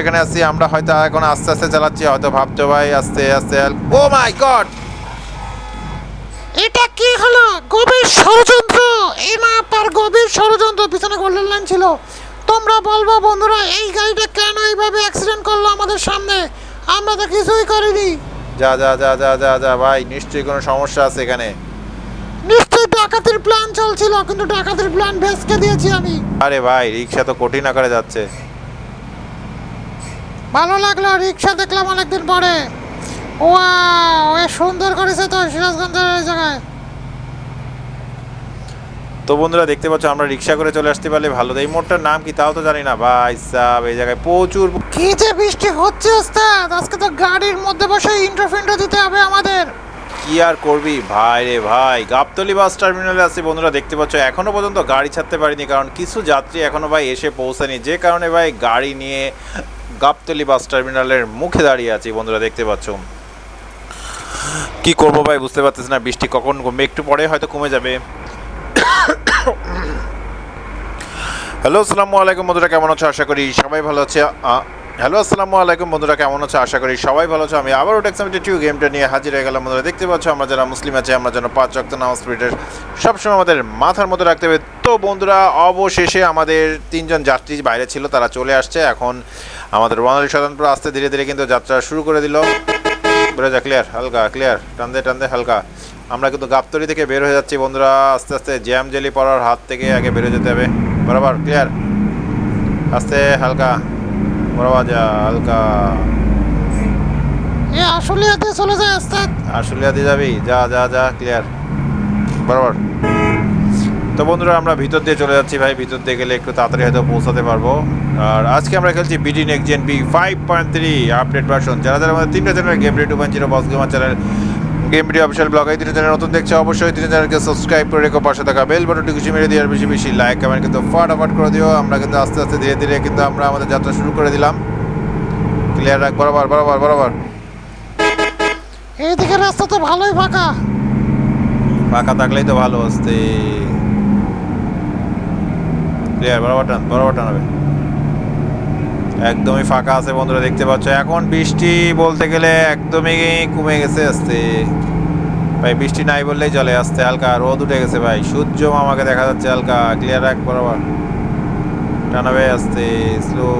এখানে আমরা হয়তো এখন আস্তে আস্তে চালাচ্ছি হয়তো ভাবছ ভাই আস্তে আস্তে ও মাই গড এটা কি হলো? গভীর ষড়যন্ত্র! এই গভীর ষড়যন্ত্র পিছনে গোল্ডেন লাইন ছিল। তোমরা বলব বন্ধুরা এই গাড়িটা কেন এইভাবে অ্যাক্সিডেন্ট করল আমাদের সামনে? আমরা তো কিছুই করিনি। যা যা যা যা যা যা ভাই নিশ্চয়ই কোনো সমস্যা আছে এখানে। নিশ্চয়ই ডাকাতির প্ল্যান চলছিল কিন্তু ডাকাতির প্ল্যান ভেস্কে দিয়েছি আমি। আরে ভাই রিক্সা তো কঠিন আকারে যাচ্ছে। ভালো লাগল রিক্সা দেখলাম অনেকদিন পরে। ওয়াও এ সুন্দর করেছে তো সিরাজগঞ্জের জায়গায়। তো বন্ধুরা দেখতে পাচ্ছ আমরা রিক্সা করে চলে আসতে পারলে ভালো। এই মোড়টার নাম কি তাও তো জানি না। ভাই সাব এই জায়গায় প্রচুর কি যে বৃষ্টি হচ্ছে ওস্তাদ! আজকে তো গাড়ির মধ্যে বসে ইন্টার ফিন্টার দিতে হবে আমাদের। কি আর করবি? ভাই রে ভাই গাবতলি বাস টার্মিনালে আছি বন্ধুরা দেখতে পাচ্ছ এখনও পর্যন্ত গাড়ি ছাড়তে পারিনি কারণ কিছু যাত্রী এখনও ভাই এসে পৌঁছায়নি। যে কারণে ভাই গাড়ি নিয়ে গাবতলি বাস টার্মিনালের মুখে দাঁড়িয়ে আছি, বন্ধুরা দেখতে পাচ্ছ। কি করব ভাই, বুঝতে পারতেছি না, বৃষ্টি কখন কমবে? একটু পরে হয়তো কমে যাবে। হ্যালো আসসালামু আলাইকুম, বন্ধুরা, কেমন আছো? আশা করি সবাই ভালো আছে। হ্যালো, আসসালামু আলাইকুম। বন্ধুরা, কেমন আছো? আশা করি সবাই ভালো আছো। আমি আবারও টেক্সামিটি টিউ গেমটা নিয়ে হাজির হয়ে গেলাম। বন্ধুরা, দেখতে পাচ্ছ, আমরা যারা মুসলিম আছে, আমরা যেন পাঁচ রক্ত নামাজ স্পিরিটের সবসময় আমাদের মাথার মধ্যে রাখতে হবে। তো বন্ধুরা, অবশেষে আমাদের তিনজন যাত্রী বাইরে ছিল, তারা চলে আসছে। এখন আমাদের বর্ণালী স্বতন্ত্র আস্তে ধীরে ধীরে কিন্তু যাত্রা শুরু করে দিল। যা ক্লিয়ার হালকা ক্লিয়ার টানদে টানদে হালকা। আমরা কিন্তু গাবতলি থেকে বের হয়ে যাচ্ছি, বন্ধুরা। আস্তে আস্তে, জ্যাম জেলি পড়ার হাত থেকে আগে বেরো যেতে হবে। বরাবর ক্লিয়ার আস্তে, হালকা। হালকা এ আসলে এতে চলে যায় ওস্তাদ। দিয়ে যাবি? যা যা যা ক্লিয়ার বরাবর। তো বন্ধুরা আমরা ভিতর দিয়ে চলে যাচ্ছি ভাই। ভিতর দিয়ে গেলে একটু তাড়াতাড়ি হয়তো পৌঁছাতে পারব। আর আজকে আমরা খেলছি BD next gen B five point three update version যারা যারা আমাদের তিনটা channel game two point zero boss gamer channel game video official blog এই তিনটা চ্যানেল নতুন দেখছে অবশ্যই। তিনটা চ্যানেলকে সাবস্ক্রাইব করে রেখো পাশে থাকা বেল বাটনটি খুশি মেরে দিয়ে আর বেশি বেশি লাইক কমেন্ট কিন্তু ফাটাফাট করে দিও। আমরা কিন্তু আস্তে আস্তে ধীরে ধীরে কিন্তু আমরা আমাদের যাত্রা শুরু করে দিলাম। ক্লিয়ার রাখ বরাবর বরাবর বরাবর। এইদিকে রাস্তা তো ভালোই ফাঁকা। ফাঁকা থাকলেই তো ভালো আসতে ক্লিয়ার বরাবর টান বরাবর টান হবে। একদমই ফাঁকা আছে বন্ধুরা দেখতে পাচ্ছ। এখন বৃষ্টি বলতে গেলে একদমই কমে গেছে আসতে। ভাই বৃষ্টি নাই বললেই চলে আসতে হালকা রোদ উঠে গেছে ভাই। সূর্য আমাকে দেখা যাচ্ছে হালকা ক্লিয়ার রাখ বরাবর। টানাবে আসতে স্লো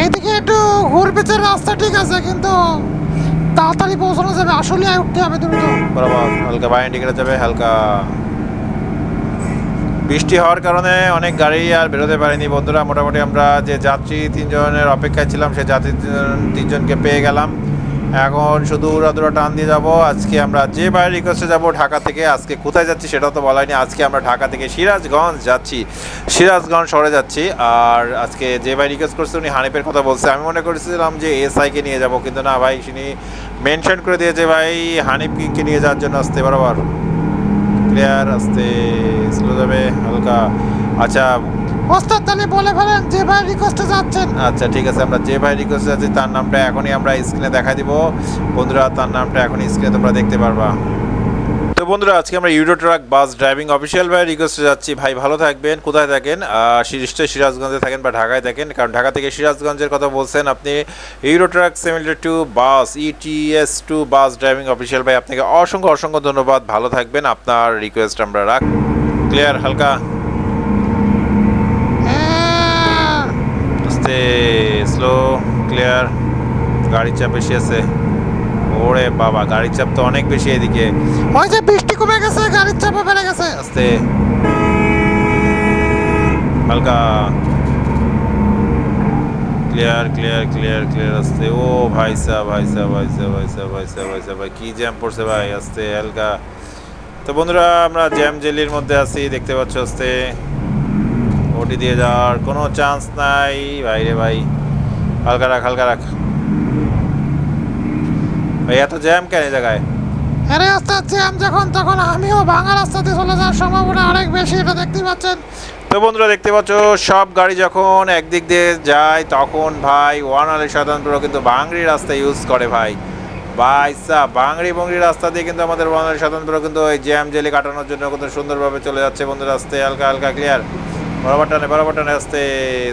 এইদিকে একটু ঘুরপিচের রাস্তা ঠিক আছে কিন্তু তাড়াতাড়ি পৌঁছানো যাবে। আসলে উঠতে হবে দ্রুত। বরাবর হালকা বাইরে টিকেটে যাবে হালকা। বৃষ্টি হওয়ার কারণে অনেক গাড়ি আর বেরোতে পারেনি। বন্ধুরা, মোটামুটি আমরা যে যাত্রী তিনজনের অপেক্ষায় ছিলাম সেই যাত্রী তিনজনকে পেয়ে গেলাম। এখন শুধু উড়াদুরা টান দিয়ে যাব। আজকে আমরা যে বাইরে রিকোয়েস্টে যাব ঢাকা থেকে, আজকে কোথায় যাচ্ছি সেটা তো বলাইনি আজকে আমরা ঢাকা থেকে সিরাজগঞ্জ যাচ্ছি। সিরাজগঞ্জ শহরে যাচ্ছি। আর আজকে যে ভাই রিকোয়েস্ট করছে উনি হানিফের কথা বলছে। আমি মনে করেছিলাম যে এসআইকে নিয়ে যাব, কিন্তু না ভাই, তিনি মেনশন করে দিয়েছে ভাই হানিফ কিংকে নিয়ে যাওয়ার জন্য আসতে। বরাবর। ক্লিয়ার আসতে। স্লো যাবে হালকা। আচ্ছা ওস্তাদ তাহলে বলে ফেলেন যে ভাই রিকোয়েস্টে যাচ্ছেন। আচ্ছা ঠিক আছে আমরা যে ভাই রিকোয়েস্ট আছি তার নামটা এখনই আমরা স্ক্রিনে দেখা দিব। বন্ধুরা তার নামটা এখন স্ক্রিনে তোমরা দেখতে পারবা। তো বন্ধুরা আজকে আমরা Euro truck bus driving official ভাই রিকোয়েস্টে যাচ্ছি। ভাই ভালো থাকবেন। কোথায় থাকেন? নিশ্চয়ই সিরাজগঞ্জে থাকেন বা ঢাকায় থাকেন। কারণ ঢাকা থেকে সিরাজগঞ্জের কথা বলছেন আপনি। Euro truck simulator two bus ETS two bus driving official ভাই আপনাকে অসংখ্য অসংখ্য ধন্যবাদ। ভালো থাকবেন। আপনার রিকোয়েস্ট আমরা রাখ ক্লিয়ার হালকা আস্তে স্লো ক্লিয়ার গাড়ির চাপ বেশি আছে। ওরে বাবা গাড়ির চাপ তো অনেক বেশি এদিকে। ওই যে বৃষ্টি কমে গেছে গাড়ির চাপও বেড়ে গেছে। আস্তে। হালকা। ক্লিয়ার ক্লিয়ার ক্লিয়ার ক্লিয়ার আস্তে। ও ভাই সাহ ভাই সাহ ভাই সাহ ভাই সাহ ভাই সাহ ভাই সাহ ভাই কি জ্যাম পড়ছে ভাই? আস্তে হালকা। তো বন্ধুরা আমরা জ্যাম জেলির মধ্যে আছি দেখতে পাচ্ছ আস্তে। ওটি দিয়ে যাওয়ার কোনো চান্স নাই। ভাই রে ভাই হালকা রাখ হালকা রাখ। ভাই এত জ্যাম কেন এই জায়গায়? আরে ওস্তাদ জ্যাম যখন তখন আমিও ভাঙা রাস্তাতে চলে যাওয়ার সম্ভাবনা অনেক বেশি এটা দেখতে পাচ্ছেন। তো বন্ধুরা দেখতে পাচ্ছ সব গাড়ি যখন একদিক দিয়ে যায় তখন ভাই ওয়ান আলি স্বতন্ত্র কিন্তু বাংরি রাস্তা ইউজ করে ভাই। ভাই সা বাংরি বংরি রাস্তা দিয়ে কিন্তু আমাদের আলি স্বতন্ত্র কিন্তু ওই জ্যাম জেলি কাটানোর জন্য কিন্তু সুন্দরভাবে চলে যাচ্ছে বন্ধুরা। রাস্তায় হালকা হালকা ক্লিয়ার বরাবর টানে বরাবর টানে আসতে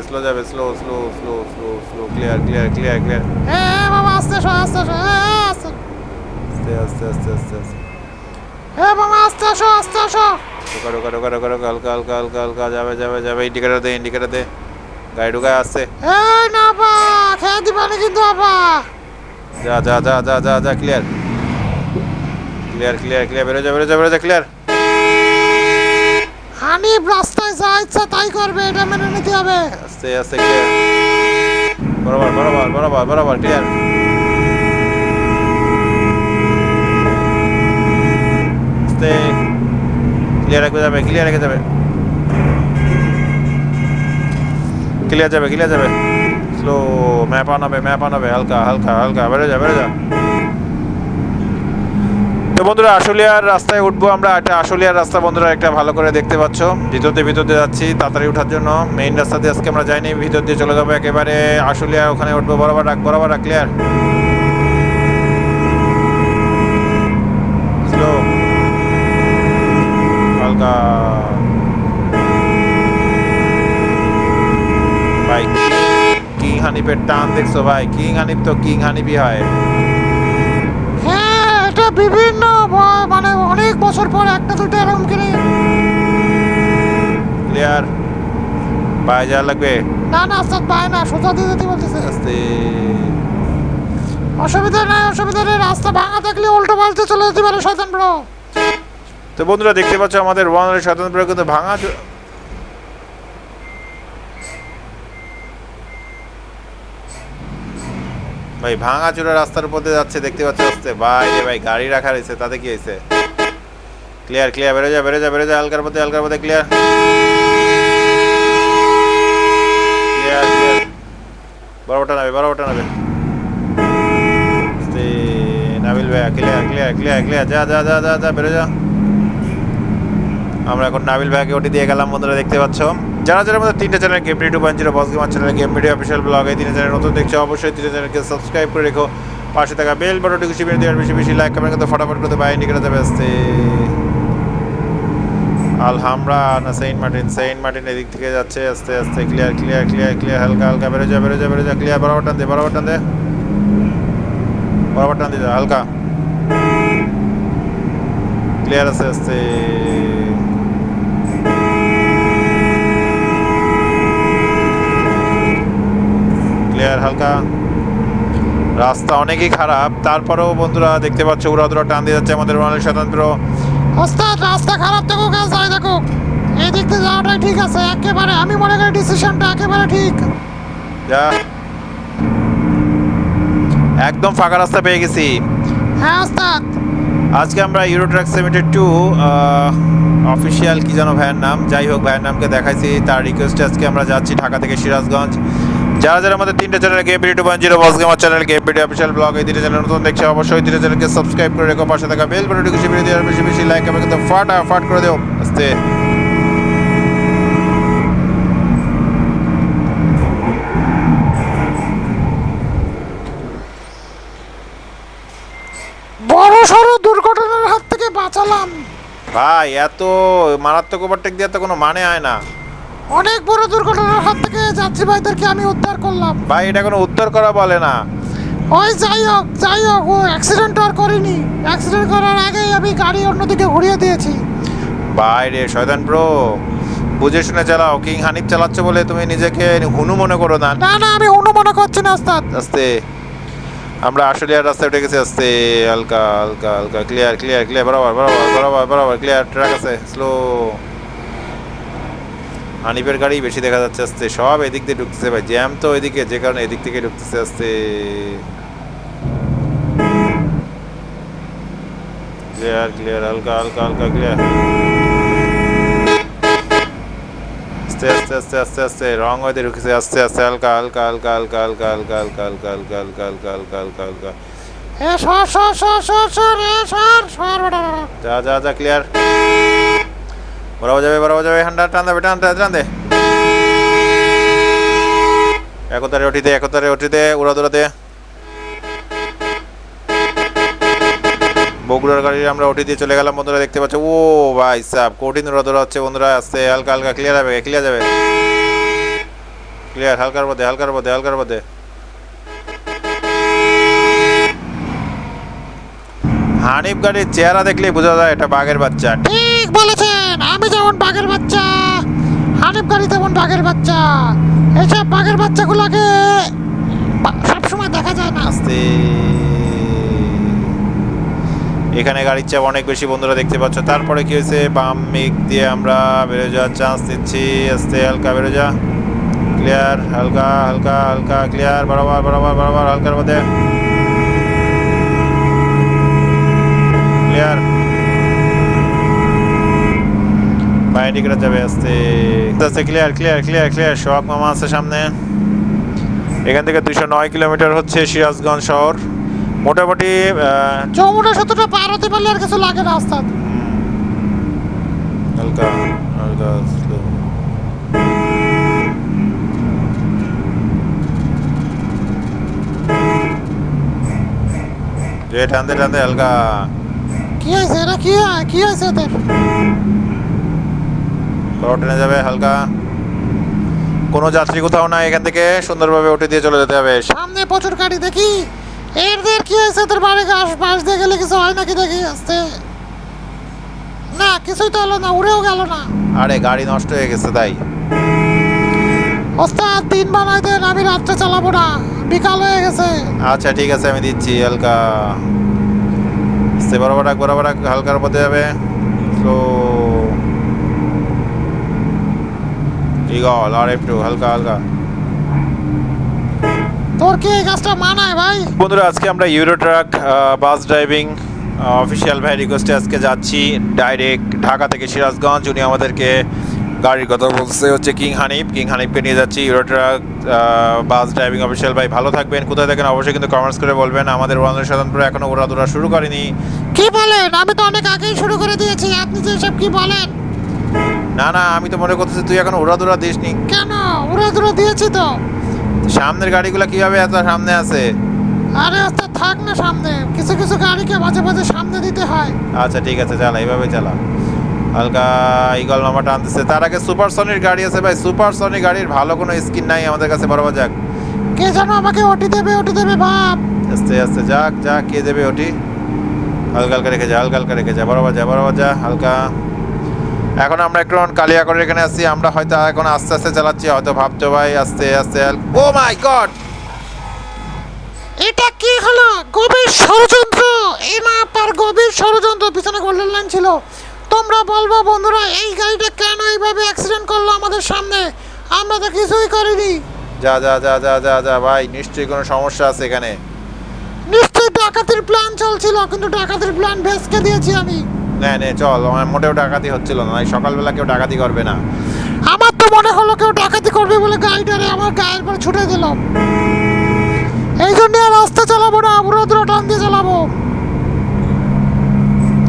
স্লো যাবে slow slow slow slow slow clear clear clear clear মামা আস্তে আসো আস্তে আস্তে। আস্তে আস্তে আস্তে আস্তে আস্তে। এ মামা আস্তে আসো আস্তে আসো ঢোকা ঢোকা ঢোকা ঢোকা ঢোকা হালকা হালকা হালকা হালকা যাবে যাবে যাবে ইন্ডিকেটার দে ইন্ডিকেটার দে। গাড়ি ঢুকায় আসছে। এই না আপা খেয়ে দিবানি কিন্তু আপা যা যা যা যা যা যা ক্লিয়ার ক্লিয়ার ক্লিয়ার ক্লিয়ার বেরো যা বেরো যা বেরো যা ক্লিয়ার হানিফ রাস্তায় যা ইচ্ছা তাই করবে এটা মেনে নিতে হবে। আস্তে আস্তে ক্লিয়ার বরাবর বরাবর বরাবর বরাবর ক্লিয়ার আস্তে ক্লিয়ার রেখে যাবে ক্লিয়ার রেখে যাবে। ক্লিয়ার যাবে ক্লিয়ার যাবে। স্লো ম্যাপ আনাবে ম্যাপ আনাবে হালকা হালকা হালকা বেড়ে যা বেড়ে যা তো বন্ধুরা, আশুলিয়ার রাস্তায় উঠবো আমরা। একটা আশুলিয়ার রাস্তা বন্ধুরা, একটা ভালো করে দেখতে পাচ্ছ। ভিতরতে ভিতরতে যাচ্ছি, তাড়াতাড়ি ওঠার জন্য। মেইন রাস্তা দিয়ে আজকে আমরা যাইনি, ভিতর দিয়ে চলে যাব একেবারে আশুলিয়া, ওখানে উঠবো, বরাবর রাখ বরাবর রাখ ক্লিয়ার হানিফের টান দেখছ ভাই? কিং হানিফ তো কিং হানিফই হয়। হ্যাঁ এটা বিভিন্ন মানে অনেক বছর পর একটা দুটো এরকম কিনে। ক্লিয়ার পায়ে যাওয়া লাগবে? না না আস্তে পায় না সোজা দিয়ে দিতে বলতেছে। আস্তে। অসুবিধা নাই অসুবিধা নেই রাস্তা ভাঙা থাকলে উল্টো পাল্টে চলে যেতে পারে শয়তান ব্রো তো বন্ধুরা দেখতে পাচ্ছ আমাদের ওয়ানের স্বাতন্ত্র কিন্তু ভাঙা ভাই ভাঙা চূড়া রাস্তার উপর দিয়ে যাচ্ছে, দেখতে পাচ্ছ আসতে ভাই রে ভাই, গাড়ি রাখা রয়েছে, তাতে কি হয়েছে? ক্লিয়ার ক্লিয়ার বেরো যা বেরো যা বেরো যা, হালকার পথে হালকার পথে ক্লিয়ার ক্লিয়ার ক্লিয়ার বড়টা নাবে বড়টা নাবে নাবিল ভাই ক্লিয়ার ক্লিয়ার ক্লিয়ার ক্লিয়ার যা যা যা যা যা বেরো যা। আমরা এখন নাবিল ভাইকে ওটি দিয়ে গেলাম, বন্ধুরা, দেখতে পাচ্ছ। যারা যারা আমাদের তিনটে channel game two point zero boss gamer channel game video official blog এই তিনটে চ্যানেল নতুন দেখছ অবশ্যই। তিনটে চ্যানেলকে সাবস্ক্রাইব করে রেখো। পাশে থাকা বেল বাটনটি খুশি বের দেওয়ার বেশি বেশি লাইক কমেন্ট করতে ফটাফট করতে বাইরে নিকটে যাবে আসতে আলহামরা, না সেন্ট মার্টিন সেন্ট মার্টিন এদিক থেকে যাচ্ছে, আস্তে আস্তে ক্লিয়ার ক্লিয়ার ক্লিয়ার ক্লিয়ার হালকা হালকা বেরো যা বেরো যা বেরো যা ক্লিয়ার বরাবর টান দে, বরাবর টান দে। বরাবর টান যা হালকা। ক্লিয়ার আছে আস্তে। ক্লিয়ার হালকা। রাস্তা অনেকই খারাপ। তারপরেও বন্ধুরা দেখতে পাচ্ছ উড়াদুরা টান দিয়ে যাচ্ছে আমাদের রোনাল স্বতন্ত্র। ওস্তাদ রাস্তা খারাপ থাকুক আর যাই থাকুক। এই দিক দিয়ে যাওয়াটাই ঠিক আছে একেবারে আমি মনে করি ডিসিশনটা একেবারে ঠিক। যা। একদম ফাঁকা রাস্তা পেয়ে গেছি। হ্যাঁ ওস্তাদ। আজকে আমরা Euro truck seventy two official কি যেন ভাইয়ের নাম যাই হোক ভাইয়ের নামকে দেখাইছি। তার রিকোয়েস্টে আজকে আমরা যাচ্ছি ঢাকা থেকে সিরাজগঞ্জ। যারা যারা আমাদের তিনটে channel game video two point zero boss gamer channel game video official blog এই তিনটে চ্যানেল নতুন দেখছে অবশ্যই তিনটে চ্যানেলকে সাবস্ক্রাইব করে রেখো পাশে থাকা বেল বাটনটি খুশি বেরিয়ে দেওয়ার বেশি বেশি লাইক হবে কিন্তু ফাটা ফাট করে দেও। আস্তে। বড় সড়ো দুর্ঘটনার হাত থেকে বাঁচালাম। ভাই এত মারাত্মক ওভারটেক দিয়ে তো কোনো মানে হয় না। অনেক বড় দুর্ঘটনার হাত থেকে যাত্রী ভাইদেরকে আমি উদ্ধার করলাম। ভাই এটা কোনো উত্তর করা বলে না। ওই যাই হোক যাই হোক ও অ্যাক্সিডেন্ট আর করিনি। অ্যাক্সিডেন্ট করার আগেই আমি গাড়ি অন্যদিকে ঘুরিয়ে দিয়েছি। বাইরে শয়তান প্রো বুঝে শুনে চালাও। কিং হানিফ চালাচ্ছ বলে তুমি নিজেকে হুনু মনে করো না? না না আমি অন্য মনে করছি না ওস্তাদ। আস্তে। আমরা আসলে আর রাস্তায় উঠে গেছি আস্তে। হালকা হালকা হালকা। ক্লিয়ার ক্লিয়ার ক্লিয়ার বরাবর বরাবর বরাবর বরাবর। ক্লিয়ার ট্রাক আছে। স্লো হানিফের গাড়ি বেশি দেখা যাচ্ছে আস্তে সব এদিক দিয়ে ঢুকতেছে ভাই জ্যাম তো এদিকে যে কারণে এদিক থেকে ঢুকতেছে আস্তে ক্লিয়ার ক্লিয়ার হালকা হালকা হালকা ক্লিয়ার আস্তে আস্তে আস্তে আস্তে আস্তে রং হয়ে ঢুকেছে আস্তে আস্তে হালকা হালকা হালকা হালকা হালকা হালকা হালকা হালকা হালকা হালকা হালকা হালকা হালকা হালকা যা যা যা ক্লিয়ার বরাবর যাবে বরাবর যাবে, হান্ডা, টান দেবে টান টান দে, একতারে ওটিতে একতারে ওটিতে উড়া দৌড়াতে বগুড়ার গাড়ি আমরা ওটি দিয়ে চলে গেলাম, বন্ধুরা দেখতে পাচ্ছ, ও ভাই সাহ কঠিন রোদ হচ্ছে, বন্ধুরা, আস্তে, হালকা হালকা ক্লিয়ার হবে ক্লিয়ার যাবে। ক্লিয়ার হালকার মধ্যে হালকার মধ্যে হালকার মধ্যে হানিফ গাড়ির চেহারা দেখলেই বোঝা যায় এটা বাঘের বাচ্চা। ঠিক বলেছেন আমি যেমন বাঘের বাচ্চা, হানিফ গাড়ি তেমন বাঘের বাচ্চা। এইসব বাঘের বাচ্চাগুলোকে সবসময় দেখা যায় না। আস্তে। এখানে গাড়ির চাপ অনেক বেশি, বন্ধুরা দেখতে পাচ্ছ। তারপরে কি হয়েছে? বাম মিক দিয়ে আমরা বেরো যাওয়ার চান্স দিচ্ছি। আস্তে, হালকা বেরো যা। ক্লিয়ার হালকা হালকা হালকা ক্লিয়ার বরাবর বরাবর বরাবর, হালকার মধ্যে। ক্লিয়ার বাইরে করে যাবে আস্তে। আস্তে ক্লিয়ার ক্লিয়ার ক্লিয়ার ক্লিয়ার শখ মামা আছে সামনে। এখান থেকে দুশো নয় কিলোমিটার হচ্ছে সিরাজগঞ্জ শহর। মোটামুটি আহ, যমুনা পার হতে পারলে আর কিছু লাগে না ওস্তাদ হালকা হালকা যে টানতে টানতে হালকা। কি হয়েছে এটা কি? কি হয়েছে ওদের বড় ট্রেনে যাবে হালকা। কোনো যাত্রী কোথাও না এখান থেকে, সুন্দরভাবে উঠে দিয়ে চলে যেতে হবে। সামনে প্রচুর গাড়ি, দেখি? এদের কি হয়েছে? ওদের বাড়ি গাছ বাস দিয়ে গেলে কিছু হয় নাকি দেখি আসতে? না, কিছুই তো হলো না, উড়েও গেল না। আরে, গাড়ি নষ্ট হয়ে গেছে, তাই। ওস্তাদ, দিন বানাই দেন, আমি রাত্রে চালাবো না। বিকাল হয়ে গেছে। আচ্ছা ঠিক আছে, আমি দিচ্ছি, হালকা। সে বরাবর বরাবর হালকার মধ্যে যাবে। স্লো ইগল আর একটু হালকা হালকা। তোর কি এই গাছটা মানায় ভাই? বন্ধুরা আজকে আমরা Euro truck bus driving official ভাই রিকোয়েস্টে আজকে যাচ্ছি ডাইরেক্ট ঢাকা থেকে সিরাজগঞ্জ। উনি আমাদেরকে গাড়ির কথা বলছে হচ্ছে কিং হানিফ কিং হানিফকে নিয়ে যাচ্ছি Euro truck bus driving official ভাই ভালো থাকবেন। কোথায় থাকেন অবশ্যই কিন্তু কমেন্টস করে বলবেন। আমাদের ওয়ান সাধারণপুরে এখনও ওরা শুরু করেনি। কি বলেন? আমি তো অনেক আগেই শুরু করে দিয়েছি। আপনি যে সব কি বলেন? না না আমি তো মনে করতেছি তুই এখন উড়াদুরা দিসনি। কেন? উড়ে দূরে দিয়েছি তো। সামনের গাড়িগুলো কীভাবে এত সামনে আছে? আরে ওস্তাদ থাক না সামনে। কিছু কিছু গাড়িকে মাঝে মাঝে সামনে দিতে হয়। আচ্ছা ঠিক আছে চালা এইভাবে চালা। হালকা ইগল মামা টানতেছে তার আগে সুপার সনির গাড়ি আছে ভাই। সুপার সনি গাড়ির ভালো কোনো স্কিন নাই আমাদের কাছে বরাবর যাক কে যেন আমাকে ওটি দেবে ওটি দেবে বাপ। আস্তে আস্তে যাক যাক কে দেবে ওটি? হালকা হালকা রেখে যা হালকা হালকা রেখে যা বরাবর যা বরাবর যা হালকা। এখন আমরা একটু কালিয়াকড়ের এখানে আছি আমরা হয়তো এখন আস্তে আস্তে চালাচ্ছি হয়তো ভাবছ ভাই আস্তে আস্তে ও মাই গড এটা কি হলো? গভীর ষড়যন্ত্র! এই না পার গভীর ষড়যন্ত্র পিছনে গোল্ডেন লাইন ছিল। তোমরা বলব বন্ধুরা এই গাড়িটা কেন এইভাবে অ্যাক্সিডেন্ট করল আমাদের সামনে? আমরা তো কিছুই করিনি। যা যা যা যা যা যা ভাই নিশ্চয়ই কোনো সমস্যা আছে এখানে। নিশ্চয়ই ডাকাতির প্ল্যান চলছিল কিন্তু ডাকাতির প্ল্যান ভেস্কে দিয়েছি আমি। নে নে চল আমার মোটেও ডাকাতি হচ্ছিল না সকালবেলা কেউ ডাকাতি করবে না। আমার তো মনে হলো কেউ ডাকাতি করবে বলে গাড়িটারে আমার গায়ের পরে ছুটে দিল এই জন্য আর রাস্তা চালাবো না দূর টান দিয়ে চালাবো।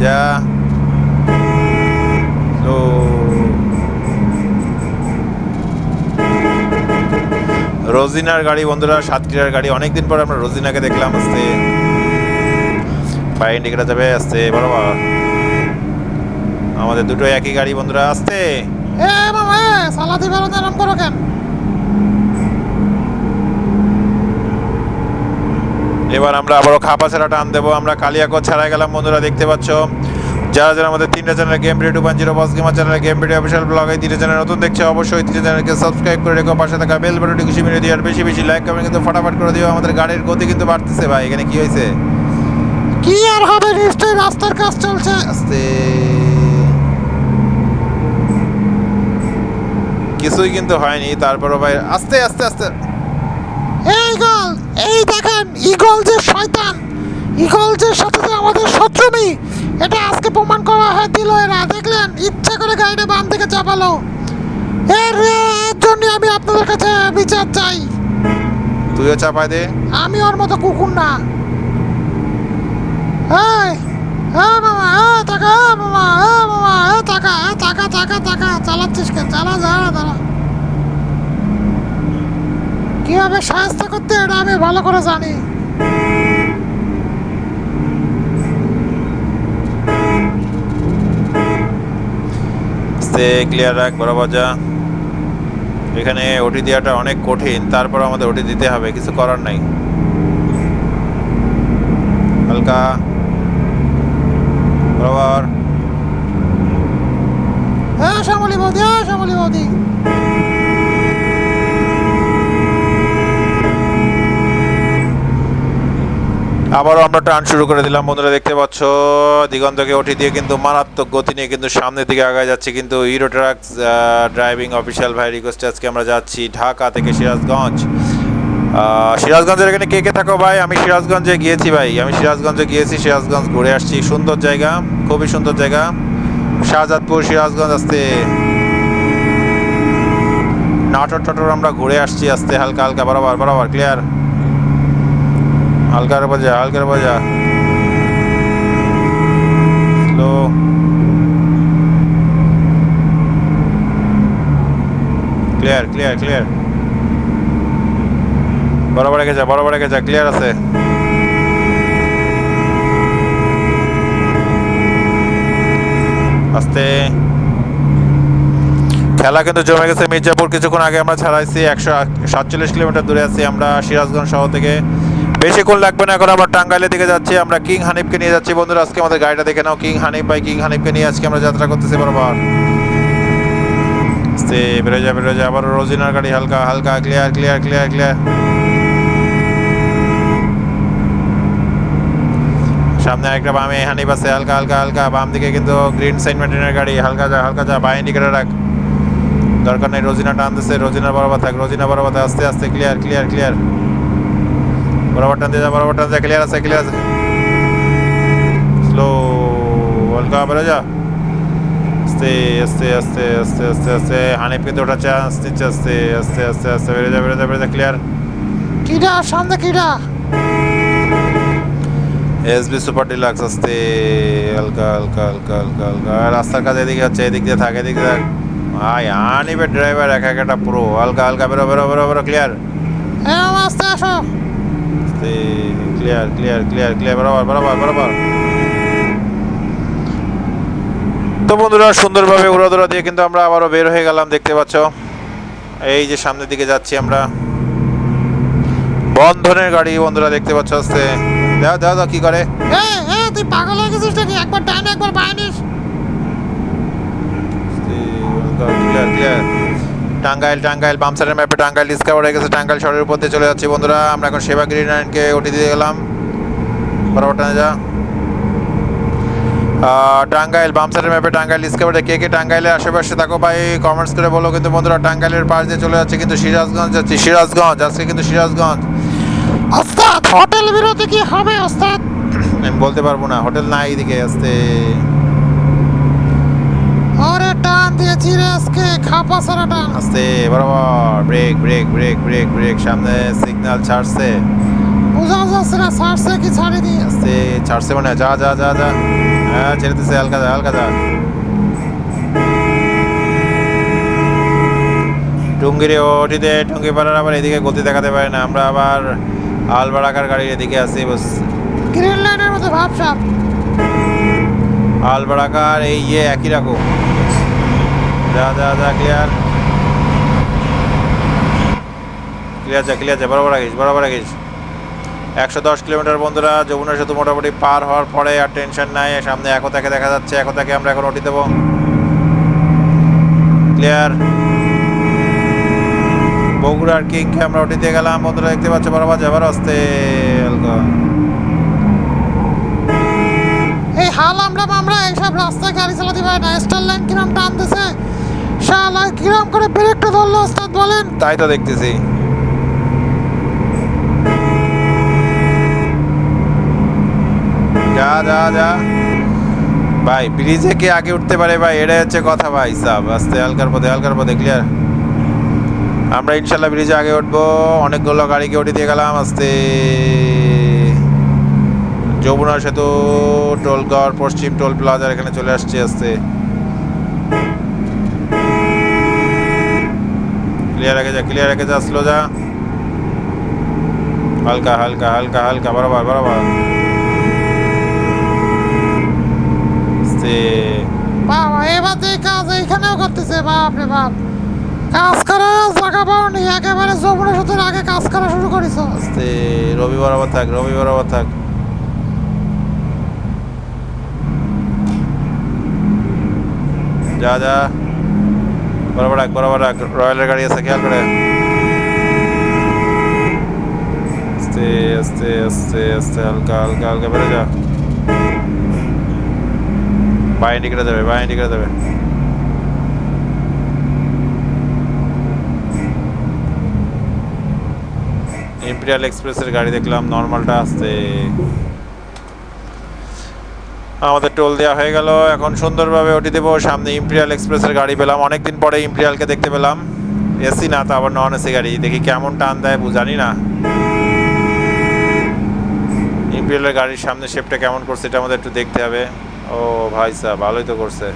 যা। তো রোজিনার গাড়ি বন্ধুরা সাতক্ষীরার গাড়ি অনেকদিন পর আমরা রোজিনাকে দেখলাম আসতে। ভাই ইন্ডিকেটার যাবে আসতে বরাবর। আমাদের দুটো একই গাড়ি বন্ধুরা আসতে সালাদি বেরোতে আরাম করো কেন? এবার আমরা আবারও খাপা ছাড়া টান দেবো। আমরা কালিয়াকো ছাড়াই গেলাম বন্ধুরা দেখতে পাচ্ছ। যারা যারা আমাদের তিনটা channel game video two point zero boss gamer channel game video official blog এই তিনটা চ্যানেল নতুন দেখছে অবশ্যই তিনটা চ্যানেলকে সাবস্ক্রাইব করে রেখো পাশে থাকা বেল বাটনটি খুশি মেরে দিও আর বেশি বেশি লাইক কমেন্ট কিন্তু ফটাফট করে দিও। আমাদের গাড়ির গতি কিন্তু বাড়তেছে ভাই এখানে কি হয়েছে? কি আর হবে? নিশ্চয়ই রাস্তার কাজ চলছে। আস্তে। কিছুই কিন্তু হয়নি। তারপরও ভাই আস্তে আস্তে আস্তে। এই গল! এই দেখেন ইগল যে শয়তান! ইগল যে সাথে যে আমাদের শত্রুমি এটা আজকে প্রমাণ করা হয় দিল এরা। দেখলেন ইচ্ছা করে গাড়িটা বাম থেকে চাপালো। এর এর জন্য আমি আপনাদের কাছে বিচার চাই। তুইও চাপায় দে। আমি ওর মতো কুকুর না। এই হ্যাঁ টাকা টাকা টাকা টাকা চালাচ্ছিস কে চালা, দাঁড়া কীভাবে সাহায্য করতে এটা আমি ভালো করে জানি। ক্লিয়ার রাখ বরাবর যা এখানে ওটি দেওয়াটা অনেক কঠিন, তারপর আমাদের ওটি দিতে হবে, কিছু করার নাই। হালকা। বরাবর হ্যাঁ শ্যামলি বৌদি হ্যাঁ শ্যামলি বৌদি। আবারও আমরা টার্ন শুরু করে দিলাম বন্ধুরা দেখতে পাচ্ছ দিগন্তকে ওটি দিয়ে কিন্তু মারাত্মক গতি নিয়ে কিন্তু সামনের দিকে আগায় যাচ্ছে কিন্তু হিরো ট্রাক ড্রাইভিং অফিসিয়াল ভাই রিকোয়েস্টে আজকে আমরা যাচ্ছি ঢাকা থেকে সিরাজগঞ্জ। সিরাজগঞ্জের এখানে কে কে থাকো ভাই? আমি সিরাজগঞ্জে গিয়েছি ভাই। আমি সিরাজগঞ্জে গিয়েছি, সিরাজগঞ্জ ঘুরে আসছি। সুন্দর জায়গা, খুবই সুন্দর জায়গা। শাহজাদপুর, সিরাজগঞ্জ, আসতে। নাটর টাটর আমরা ঘুরে আসছি আসতে, হালকা হালকা, বরাবর বরাবর ক্লিয়ার হালকার বাজা হালকার বাজা ক্লিয়ার ক্লিয়ার ক্লিয়ার বরাবর রেখে যা, বরাবর রেখে যা ক্লিয়ার আছে। আস্তে। খেলা কিন্তু জমে গেছে মির্জাপুর। কিছুক্ষণ আগে আমরা ছাড়াইছি একশো সাতচল্লিশ কিলোমিটার দূরে আছি আমরা সিরাজগঞ্জ শহর থেকে। বেশিক্ষণ লাগবে না, এখন আমরা টাঙ্গাইলের দিকে যাচ্ছি। আমরা কিং হানিফকে নিয়ে যাচ্ছি। বন্ধুরা, আজকে আমাদের গাড়িটা দেখে নাও। কিং হানিফ বাই কিং হানিফকে নিয়ে আজকে আমরা যাত্রা করতেছি বরাবর। আস্তে বেরো যা বেরো যা। আবার রোজিনার গাড়ি হালকা হালকা ক্লিয়ার ক্লিয়ার ক্লিয়ার ক্লিয়ার সামনে একটা বামে হানিফ আছে হালকা হালকা হালকা বাম দিকে কিন্তু গ্রিন সাইন মেন্টেনের গাড়ি। হালকা যা হালকা যা বাই ইন্ডিকেটার রাখ। দরকার নেই, রোজিনা টানতেছে রোজিনা বরাবর থাক রোজিনা বরাবর আস্তে আস্তে ক্লিয়ার ক্লিয়ার ক্লিয়ার বরাবর টানতে যা, বরাবর টানতে যা ক্লিয়ার আছে ক্লিয়ার আছে। স্লো হালকা বেরো যা। আস্তে আস্তে আস্তে আস্তে আস্তে আস্তে, হানিফ কিন্তু চান্স দিচ্ছে, আস্তে আস্তে আস্তে আস্তে, বেরো যা বেরো যা বেরো যা ক্লিয়ার কিডা সামনে কিডা এসবি সুপার ডিলাক্স আসতে হালকা হালকা হালকা হালকা হালকা। রাস্তার কাছে এদিকে হচ্ছে এদিক দিয়ে থাকে এদিক দিয়ে থাক। ভাই আনিবের ড্রাইভার এক একটা পুরো হালকা হালকা বেরো বেরো বেরো বেরো ক্লিয়ার হ্যাঁ আস্তে আসো। ক্লিয়ার ক্লিয়ার ক্লিয়ার ক্লিয়ার বরাবর বরাবর বরাবর। তো বন্ধুরা সুন্দরভাবে উড়াদুরা দিয়ে কিন্তু আমরা আবারও বের হয়ে গেলাম দেখতে পাচ্ছ। এই যে সামনের দিকে যাচ্ছি আমরা। বন্ধনের গাড়ি বন্ধুরা দেখতে পাচ্ছ আস্তে। দাও দাও দাও কি করে? তুই পাগল হয়ে গেছিস নাকি? একবার ডাইনে একবার ক্লিয়ার ক্লিয়ার টাঙ্গাইল টাঙ্গাইল বামসারের ম্যাপে টাঙ্গাইল ডিসকাভার হয়ে গেছে টাঙ্গাইল শহরের উপর দিয়ে চলে যাচ্ছি বন্ধুরা। আমরা এখন সেবাগিরি নারায়ণকে ওটি দিয়ে গেলাম। বরাবর টানে যা। টাঙ্গাইল বামসারের ম্যাপে টাঙ্গাইল ডিসকাভারে কে কে টাঙ্গাইলের আশেপাশে থাকো ভাই কমেন্টস করে বলো। কিন্তু বন্ধুরা টাঙ্গাইলের পাশ দিয়ে চলে যাচ্ছে কিন্তু সিরাজগঞ্জ যাচ্ছি। সিরাজগঞ্জ আজকে কিন্তু সিরাজগঞ্জ। ওস্তাদ হোটেল বিরতি কি হবে ওস্তাদ আমি বলতে পারব না হোটেল নাই এদিকে আসতে। ওরে টান দিয়েছি রে আজকে খাপা সারা টান। আস্তে বরাবর। Brake brake brake brake brake সামনে সিগন্যাল ছাড়ছে। বোঝা যাচ্ছে না ছাড়ছে কি ছাড়ি দিয়ে আস্তে ছাড়ছে মনে। যা যা যা যা। হ্যাঁ ছেড়ে দিছে হালকা যা হালকা যা। টুঙ্গিরে ওটিতে টুঙ্গি পাড়ার আবার এদিকে গতি দেখাতে পারে না আমরা আবার আলবাড়াকার গাড়ির এদিকে আছি বস। গ্রিন লাইনের মধ্যে ভাবসাব আলবাড়াকার এই ইয়ে একই রকম। যা যা যা ক্লিয়ার ক্লিয়ার যা ক্লিয়ার যা বরাবর রাখিস বরাবর রাখিস একশো দশ কিলোমিটার বন্ধুরা যমুনা সেতু মোটামুটি পার হওয়ার পরে আর টেনশন নাই সামনে একতাকে দেখা যাচ্ছে একতাকে আমরা এখন ওটি দেবো। ক্লিয়ার বগুড়ার কিংকে আমরা ওটি দিয়ে গেলাম। বন্ধুরা দেখতে পাচ্ছ বরাবর যাবার আসতে এই হাল আমরা আমরা এইসব রাস্তায় গাড়ি চালাতে পারি না। স্টার লাইন কিরম টানতেছে? শালা কিরম করে ব্রেকটা ধরলো ওস্তাদ বলেন। তাই তো দেখতেছি। যা যা যা। ভাই ব্রিজে কে আগে উঠতে পারে ভাই? এটাই হচ্ছে কথা ভাই সাব। আস্তে হালকার পথে হালকার পথে ক্লিয়ার আমরা ইনশাল্লাহ ব্রিজে আগে উঠবো। অনেকগুলো গাড়িকে উঠে দিয়ে গেলাম আস্তে। যমুনা সেতু টোলগড় পশ্চিম টোল প্লাজার এখানে চলে আসছে আস্তে। ক্লিয়ার রেখে যা ক্লিয়ার রেখে যা স্লো যা। হালকা হালকা হালকা হালকা, বরাবর বরাবর। বাবা, এবার যে কাজ এইখানে এখানেও করতেছে বাপ রে বাপ। কাজ করার জায়গা পাওনি, একেবারে যমুনা সেতুর আগে কাজ করা শুরু করেছ আস্তে রবি বরাবর থাক রবি বরাবর থাক। যা যা। বরাবর রাখ বরাবর রাখ, রয়্যালের গাড়ি আছে, খেয়াল করে। আস্তে আস্তে আস্তে আস্তে, হালকা হালকা হালকা, বেরো যা। বাই ইন্ডিকেটর দেবে বাই ইন্ডিকেটর দেবে। ইম্পেরিয়াল এক্সপ্রেসের গাড়ি দেখলাম নর্মালটা আসছে। আমাদের টোল দেওয়া হয়ে গেল। এখন সুন্দরভাবে ওটি দেবো, সামনে ইম্পেরিয়াল এক্সপ্রেসের গাড়ি পেলাম। অনেকদিন পরে ইম্পেরিয়ালকে দেখতে পেলাম। এসি না, তো আবার নন এসি গাড়ি। দেখি কেমন টান দেয় জানি না। ইম্পেরিয়ালের গাড়ির সামনে শেপটা কেমন করছে এটা আমাদের একটু দেখতে হবে। ও ভাই সাহ, ভালোই তো করছে।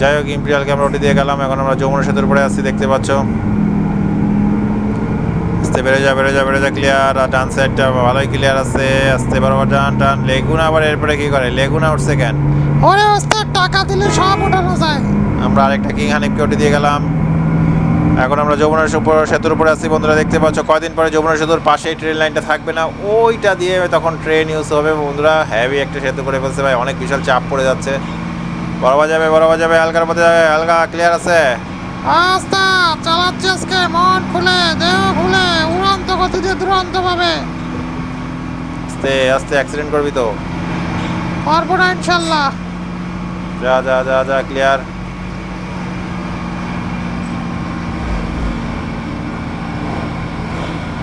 যাই হোক ইম্পেরিয়ালকে আমরা ওটি দিয়ে গেলাম। এখন আমরা যমুনা সেতুর উপরে আসছি দেখতে পাচ্ছ। আস্তে বেড়ে যা বেড়ে যা বেড়ে যা ক্লিয়ার আর ডান সাইডটা ভালোই ক্লিয়ার আছে আস্তে বরাবর ডান টান। লেগুনা আবার এরপরে কি করে? লেগুনা উঠছে কেন? ওরে ওস্তাদ টাকা দিলে সব ওঠানো যায়। আমরা আরেকটা কিং হানিফকে ওটি দিয়ে গেলাম। এখন আমরা যমুনা উপর সেতুর উপরে আছি বন্ধুরা দেখতে পাচ্ছ কয়দিন পরে যমুনা সেতুর পাশেই ট্রেন লাইনটা থাকবে না। ওইটা দিয়ে তখন ট্রেন ইউজ হবে বন্ধুরা হ্যাভি একটা সেতু করে ফেলছে ভাই অনেক বিশাল চাপ পড়ে যাচ্ছে। বরাবর যাবে বরাবর যাবে হালকার মধ্যে যাবে হালকা ক্লিয়ার আছে। আস্তা চালাচ্ছে আজকে মন খুলে দেহ খুলে উড়ন্ত গতিতে দুরন্ত ভাবে আস্তে আস্তে অ্যাক্সিডেন্ট করবি তো। পারব না ইনশাল্লাহ। যা যা যা যা ক্লিয়ার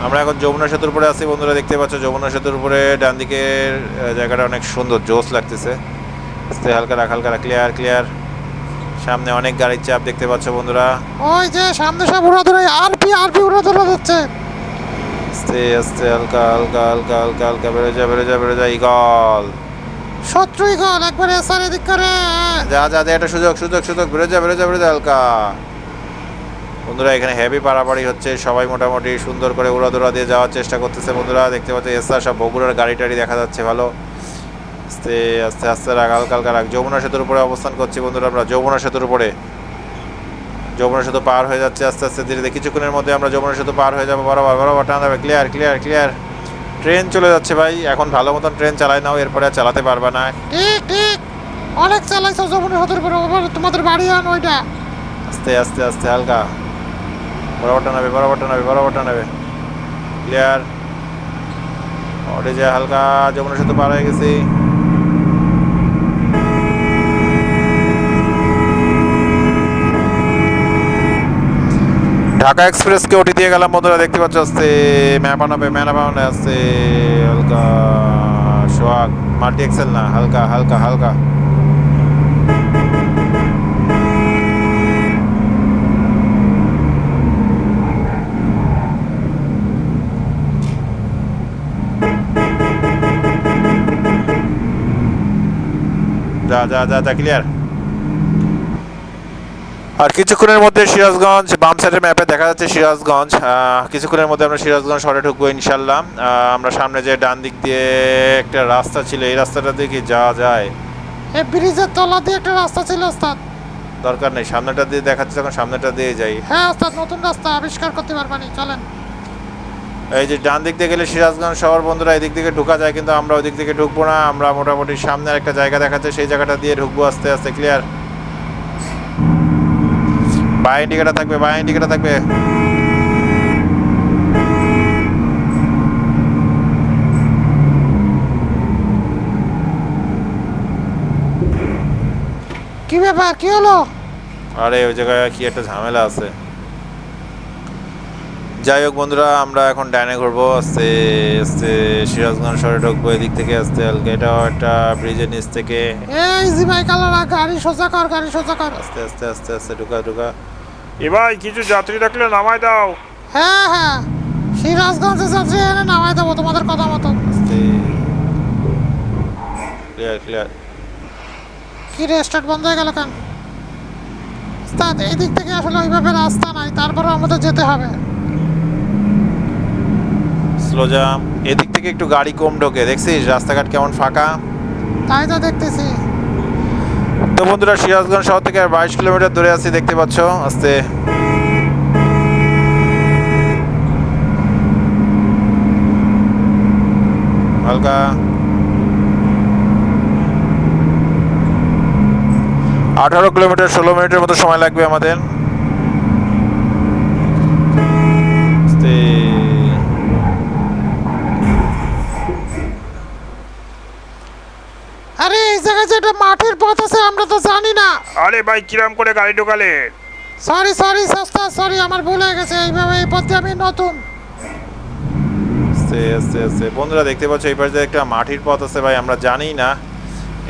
আমরা এখন যমুনা সেতুর উপরে আছি বন্ধুরা দেখতে পাচ্ছ যমুনা সেতুর উপরে ডান দিকের জায়গাটা অনেক সুন্দর জোস লাগতেছে। আস্তে হালকা রাখ হালকা ক্লিয়ার ক্লিয়ার সামনে অনেক গাড়ির চাপ দেখতে পাচ্ছ বন্ধুরা। ওই যে সামনে সব উড়া ধরে আরপি আরপি উড়া ধরে যাচ্ছে। আস্তে আস্তে হালকা হালকা হালকা হালকা হালকা বেরো যা বেরো যা বেরো যা ইগল শত্রুই গল একবার এসার এদিক করে। যা যা এটা সুযোগ সুযোগ সুযোগ বেরো যা বেরো যা বেরো যা হালকা। বন্ধুরা এখানে হেভি পাড়াপাড়ি হচ্ছে সবাই মোটামুটি সুন্দর করে উড়াদুরা দিয়ে যাওয়ার চেষ্টা করতেছে বন্ধুরা। দেখতে পাচ্ছি এসআর সব বগুড়ার গাড়ি টাড়ি দেখা যাচ্ছে ভালো। আস্তে আস্তে আস্তে রাখ হালকা হালকা রাখ যমুনা সেতুর উপরে অবস্থান করছি বন্ধুরা আমরা। যমুনা সেতুর উপরে। যমুনা সেতু পার হয়ে যাচ্ছে আস্তে আস্তে ধীরে ধীরে। কিছুক্ষণের মধ্যে আমরা যমুনা সেতু পার হয়ে যাব। বরাবর বরাবর টান যাবে ক্লিয়ার ক্লিয়ার ক্লিয়ার ট্রেন চলে যাচ্ছে ভাই। এখন ভালো মতন ট্রেন চালাই নাও এরপরে আর চালাতে পারবা না। ঠিক ঠিক। অনেক চালাইছো যমুনা হতের উপরে। তোমাদের বাড়ি আন ওইটা। আস্তে আস্তে আস্তে হালকা। বরাবরটা নেবে বরাবরটা নেবে বরাবরটা নেবে। ক্লিয়ার ওটে যে হালকা। যমুনা সেতু পার হয়ে গেছি। ঢাকা এক্সপ্রেসকে ওটি দিয়ে গেলাম বন্ধুরা, দেখতে পাচ্ছ আসছে ম্যাপ আনাবে আসছে হালকা সোয়াগ মাল্টি এক্সেল না, হালকা হালকা হালকা। যা যা যা যা ক্লিয়ার আর কিছুক্ষণের মধ্যে সিরাজগঞ্জ বাম সাইডের ম্যাপে দেখা যাচ্ছে সিরাজগঞ্জ কিছুক্ষণের মধ্যে আমরা সিরাজগঞ্জ শহরে ঢুকবো ইনশাল্লাহ আমরা সামনে যে ডান দিক দিয়ে একটা রাস্তা ছিল এই রাস্তাটা দিয়ে কি যাওয়া যায়? এই ব্রিজের তলা দিয়ে একটা রাস্তা ছিল ওস্তাদ। দরকার নেই সামনেটা দিয়ে দেখাচ্ছে তখন সামনেটা দিয়ে যাই। হ্যাঁ ওস্তাদ নতুন রাস্তা আবিষ্কার করতে পারবানি চলেন। এই যে ডান দিক দিয়ে গেলে সিরাজগঞ্জ শহর বন্ধুরা এদিক থেকে ঢোকা যায় কিন্তু আমরা ওই দিক থেকে ঢুকবো না। আমরা মোটামুটি সামনে একটা জায়গা দেখাচ্ছে সেই জায়গাটা দিয়ে ঢুকবো আস্তে আস্তে ক্লিয়ার বাই ইন্ডিকেটার থাকবে বাই ইন্ডিকেটার থাকবে। কি ব্যাপার কি হলো? আরে ওই জায়গায় কি একটা ঝামেলা আছে। যাই হোক বন্ধুরা আমরা এখন ডাইনে ঘুরবো আস্তে আস্তে সিরাজগঞ্জ শহরে ঢুকবো এদিক থেকে আস্তে হালকা। এটাও একটা ব্রিজের নিচ থেকে। এই জিমাই কালারা গাড়ি সোজা কর গাড়ি সোজা কর। আস্তে আস্তে আস্তে আস্তে ঢুকা ঢুকা। এ ভাই কিছু যাত্রী থাকলে নামাই দাও। হ্যাঁ হ্যাঁ। সিরাজগঞ্জে যাত্রী এনে নামাই দেবো তোমাদের কথা মতো। Clear clear. কি রেস্টার্ট বন্ধ হয়ে গেল কেন? ওস্তাদ এই দিক থেকে আসলে ওইভাবে রাস্তা নাই তারপরে আমাদের যেতে হবে। স্লো জাম এদিক থেকে একটু গাড়ি কম ঢোকে দেখছিস? রাস্তাঘাট কেমন ফাঁকা? তাই তো দেখতেছি। তো বন্ধুরা, সিরাজগঞ্জ শহর থেকে বাইশ কিলোমিটার দূরে আছি, দেখতে পাচ্ছ। আস্তে। হালকা। আঠারো কিলোমিটার, ষোলো মিনিটের মতো সময় লাগবে আমাদের। আরে, এই জায়গায় যে একটা মাঠের পথ আছে, আমরা তো জানি না। আরে ভাই কিরাম করে গাড়ি ঢোকালে? সরি সরি সস্তা সরি আমার ভুল হয়ে গেছে। এইভাবে এই পথে আমি নতুন। আস্তে আস্তে আস্তে বন্ধুরা দেখতে পাচ্ছ এই পাশে একটা মাটির পথ আছে ভাই আমরা জানি না।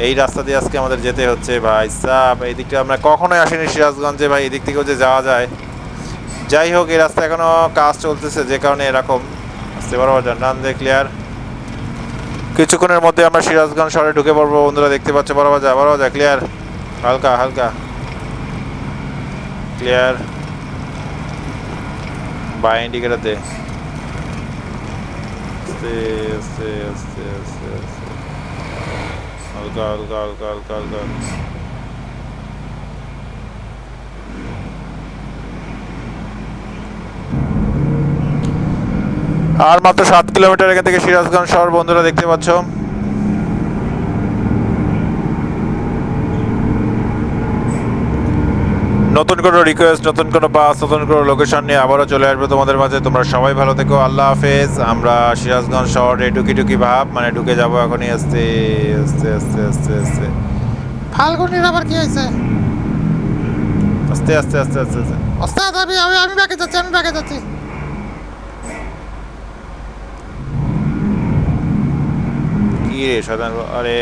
এই রাস্তা দিয়ে আজকে আমাদের যেতে হচ্ছে ভাই। সাপ এই দিকটা আমরা কখনোই আসিনি সিরাজগঞ্জে ভাই এই দিক থেকেও যে যাওয়া যায়। যাই হোক এই রাস্তা এখনও কাজ চলতেছে যে কারণে এরকম। আস্তে যান ডান দিয়ে ক্লিয়ার কিছুক্ষণের মধ্যে আমরা সিরাজগঞ্জ শহরে ঢুকে পড়ব বন্ধুরা দেখতে পাচ্ছ বরাবর যা বরাবর যা ক্লিয়ার হালকা হালকা। ক্লিয়ার বাই ইন্ডিকেটার হালকা হালকা হালকা হালকা হালকা। আর মাত্র সাত কিলোমিটার এখান থেকে সিরাজগঞ্জ শহর, বন্ধুরা দেখতে পাচ্ছ। নতুন কোনো রিকোয়েস্ট নতুন কোনো বাস নতুন কোনো লোকেশন নিয়ে আবারও চলে আসবে তোমাদের মাঝে। তোমরা সবাই ভালো থেকো আল্লাহ হাফেজ। আমরা সিরাজগঞ্জ শহরে টুকি টুকি ভাব মানে ঢুকে যাব এখনই আস্তে আস্তে আস্তে আস্তে আস্তে। ফাল্গুনির আবার কি হয়েছে? আস্তে আস্তে আস্তে আস্তে আস্তে। ওস্তাদ আমি আমি আমি ব্যাকে যাচ্ছি আমি ব্যাকে যাচ্ছি। কি রে সাধারণ আরে।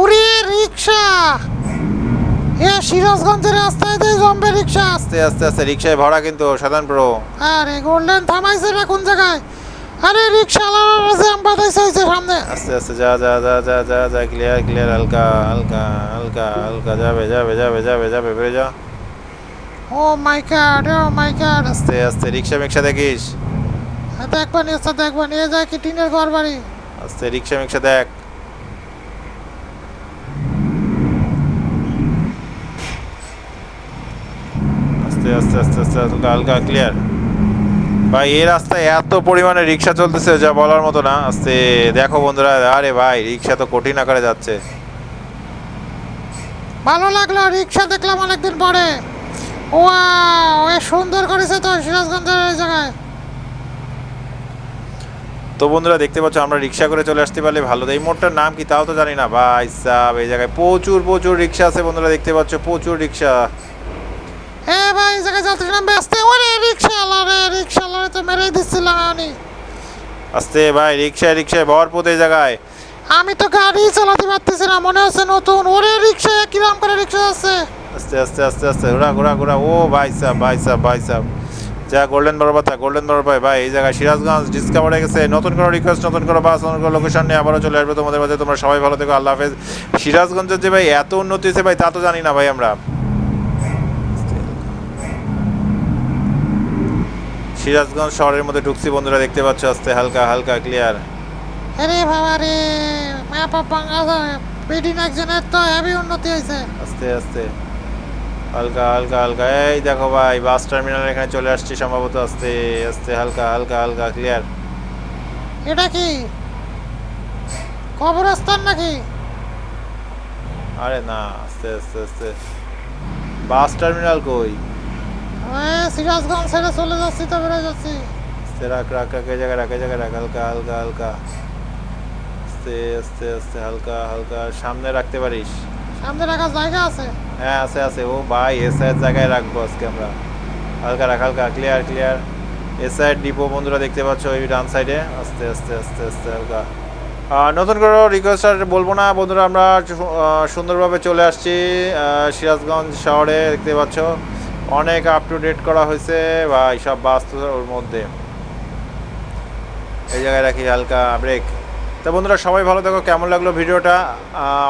উড়ে রিক্সা! এ সিরাজগঞ্জের রাস্তায় দিয়ে জম্বে রিক্সা আস্তে আস্তে আস্তে রিক্সায় ভরা কিন্তু সাধারণ প্রো আরে গোল্ডেন থামাইছে না কোন জায়গায়? আরে রিক্সা আলাদা জ্যাম বাতাইছে হয়েছে সামনে। আস্তে আস্তে যা যা যা যা যা যা ক্লিয়ার ক্লিয়ার হালকা হালকা হালকা হালকা যাবে যাবে যাবে যাবে যাবে বেড়ে যা। Oh my god oh my god. আস্তে আস্তে রিক্সা মিক্সা দেখিস। দেখবা নিয়ে ওস্তাদ দেখবা নিয়ে যায় কি টিনের ঘর বাড়ি আস্তে রিক্সা মিক্সা দেখ। আস্তে আস্তে আস্তে আস্তে হালকা হালকা ক্লিয়ার ভাই এই রাস্তায় এত পরিমাণে রিক্সা চলতেছে যা বলার মতো না। আস্তে দেখো বন্ধুরা আরে ভাই রিক্সা তো কঠিন আকারে যাচ্ছে। ভালো লাগল রিক্সা দেখলাম অনেকদিন পরে। ওয়াও এ সুন্দর করেছে তো সিরাজগঞ্জের এই জায়গায়। তো বন্ধুরা দেখতে পাচ্ছ আমরা রিক্সা করে চলে আসতে পারলে ভালো। এই মোড়টার নাম কি তাও তো জানি না। ভাই সাব এই জায়গায় প্রচুর প্রচুর রিক্সা আছে বন্ধুরা দেখতে পাচ্ছ প্রচুর রিক্সা। এ ভাই জায়গায় যাত্রী নামবে? আসতে ওরে রিক্সা আলারে রিক্সা আলারে তো মেরেই দিচ্ছিলাম আমি। আস্তে ভাই রিক্সায় রিক্সায় ভরপুর এই জায়গায়। আমি তো গাড়ি চালাতে পারতেছি না মনে হচ্ছে নতুন। ওরে রিক্সা কিরাম করে রিক্সা আছে? আস্তে আস্তে আস্তে আস্তে ঘোরা ঘোরা ঘোরা। ও ভাই সাহ ভাই সাহ ভাই সাহ যা গোল্ডেন বরবাদ গোল্ডেন বরবাদ ভাই এই জায়গায় সিরাজগঞ্জ ডিসকাভার হয়ে গেছে। নতুন কোনো রিকোয়েস্ট নতুন কোনো বাস নতুন কোনো লোকেশন নিয়ে আবারও চলে আসবে তোমাদের মাঝে। তোমরা সবাই ভালো থেকো আল্লাহ হাফেজ। সিরাজগঞ্জের যে ভাই এত উন্নতি হয়েছে ভাই তা তো জানি না ভাই আমরা। সিরাজগঞ্জ শহরের মধ্যে ঢুকছি বন্ধুরা দেখতে পাচ্ছ আস্তে হালকা হালকা ক্লিয়ার আরে বাবা রে অফ বাংলা বিডিন একজনের তো হেভি উন্নতি হয়েছে। আস্তে আস্তে। হালকা হালকা হালকা। এই দেখো ভাই বাস টার্মিনাল এখানে চলে আসছি সম্ভবত আস্তে আস্তে হালকা হালকা হালকা ক্লিয়ার এটা কি? কবরস্থান নাকি? আরে না আস্তে আস্তে আস্তে। বাস টার্মিনাল কই? সিরাজগঞ্জ ছেড়ে চলে যাচ্ছি তো বেরো যাচ্ছি। রাখ রাখ রাখ এই জায়গায় রাখ এই জায়গায় রাখ হালকা হালকা হালকা। আস্তে আস্তে আস্তে হালকা হালকা সামনে রাখতে পারিস। সামনে রাখার জায়গা আছে? হ্যাঁ আছে আছে। ও ভাই এ সাইড জায়গায় রাখব আজকে আমরা। হালকা রাখ হালকা ক্লিয়ার ক্লিয়ার এ সাইড ডিপো বন্ধুরা দেখতে পাচ্ছ ওই ডান সাইডে আস্তে আস্তে আস্তে আস্তে হালকা। নতুন করে রিকোয়েস্ট আর বলব না বন্ধুরা আমরা সুন্দরভাবে চলে আসছি সিরাজগঞ্জ শহরে দেখতে পাচ্ছ। অনেক আপ টু ডেট করা হয়েছে ভাই সব বাস তো ওর মধ্যে। এই জায়গায় রাখি হালকা ব্রেক তো বন্ধুরা, সবাই ভালো থাকো। কেমন লাগল ভিডিওটা?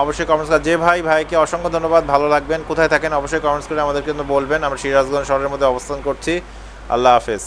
অবশ্যই কমেন্টস করে যে ভাই, ভাইকে অসংখ্য ধন্যবাদ। ভালো লাগবেন কোথায় থাকেন? অবশ্যই কমেন্টস করে আমাদের কিন্তু বলবেন। আমরা সিরাজগঞ্জ শহরের মধ্যে অবস্থান করছি। আল্লাহ হাফেজ।